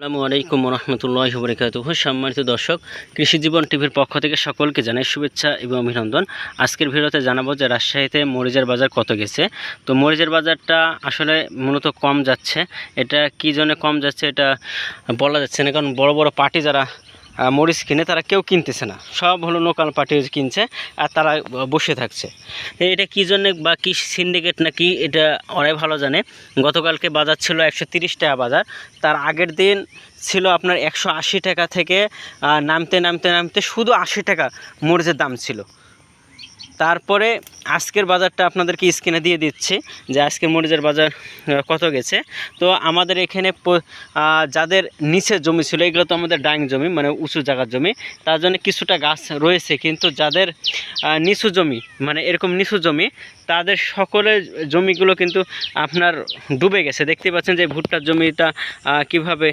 আসসালামু আলাইকুম রহমতুল্লাহ বরকাত সম্মানিত দর্শক কৃষি জীবন টিভির পক্ষ থেকে সকলকে জানাই শুভেচ্ছা এবং অভিনন্দন। আজকের ভিডিওতে জানাব যে রাজশাহীতে মরিচের বাজার কত গেছে। তো মরিচের বাজারটা আসলে মূলত কম যাচ্ছে। এটা কি জন্য কম যাচ্ছে এটা বলা যাচ্ছে না, কারণ বড় বড় পার্টি যারা মরিচ কিনে তারা কেউ কিনতেছে না। সব হলো লোকাল পার্টি কিনছে আর তারা বসে থাকছে। এটা কী জন্যে বা কী সিন্ডিকেট না কি এটা ওরাই ভালো জানে। গতকালকে বাজার ছিল একশো টাকা বাজার। তার আগের দিন ছিল আপনার একশো আশি টাকা থেকে নামতে নামতে নামতে শুধু আশি টাকা মরিচের দাম ছিল। তারপরে আজকের বাজারটা আপনাদেরকে স্ক্রিনে দিয়ে দিচ্ছি যে আজকের মরিচের বাজার কত গেছে। তো আমাদের এখানে যাদের নিচে জমি ছিল, এগুলো তো আমাদের ডাইং জমি মানে উঁচু জায়গার জমি, তার জন্য কিছুটা গাছ রয়েছে। কিন্তু যাদের নিচু জমি মানে এরকম নিচু জমি, তাদের সকলের জমিগুলো কিন্তু আপনার ডুবে গেছে। দেখতে পাচ্ছেন যে ভুট্টার জমিটা কীভাবে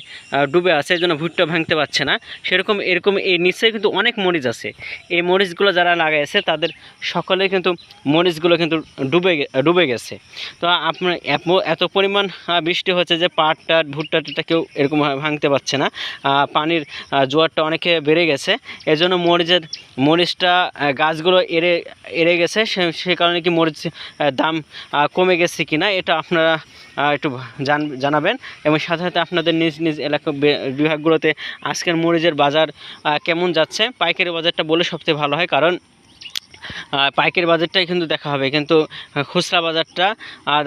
ডুবে আছে, এই জন্য ভুট্টা ভাঙতে পারছে না। সেরকম, এরকম এই নিচে কিন্তু অনেক মরিচ আছে। এই মরিচগুলো যারা লাগাইছে, তাদের সকলে কিন্তু মরিচগুলো কিন্তু ডুবে ডুবে গেছে। তো আপনার এত- পরিমাণ বৃষ্টি হচ্ছে যে পাট টাট, ভুট্টা টুট্টা কেউ এরকম ভাঙতে পারছে না। পানির জোয়ারটা অনেকে বেড়ে গেছে। এজন্য মরিচের, মরিচটা গাছগুলো এড়ে এড়ে গেছে। সে কারণে কি মরিচ দাম কমে গেছে কিনা, এটা আপনারা একটু জান, জানাবেন। এবং সাথে সাথে আপনাদের নিজ নিজ এলাকা বিভাগগুলোতে আজকের মরিচের বাজার কেমন যাচ্ছে? পাইকারি বাজারটা বলে সবচেয়ে ভালো হয়, কারণ পাইকারি বাজারটাই কিন্তু দেখা হবে, কিন্তু খুচরা বাজারটা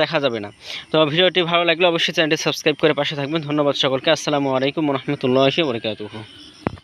দেখা যাবে না। তো ভিডিওটি ভালো লাগলে অবশ্যই চ্যানেলটি সাবস্ক্রাইব করে পাশে থাকবেন। ধন্যবাদ সকলকে। আসসালামু আলাইকুম রহমতুল্লাহ বরকাতুহু।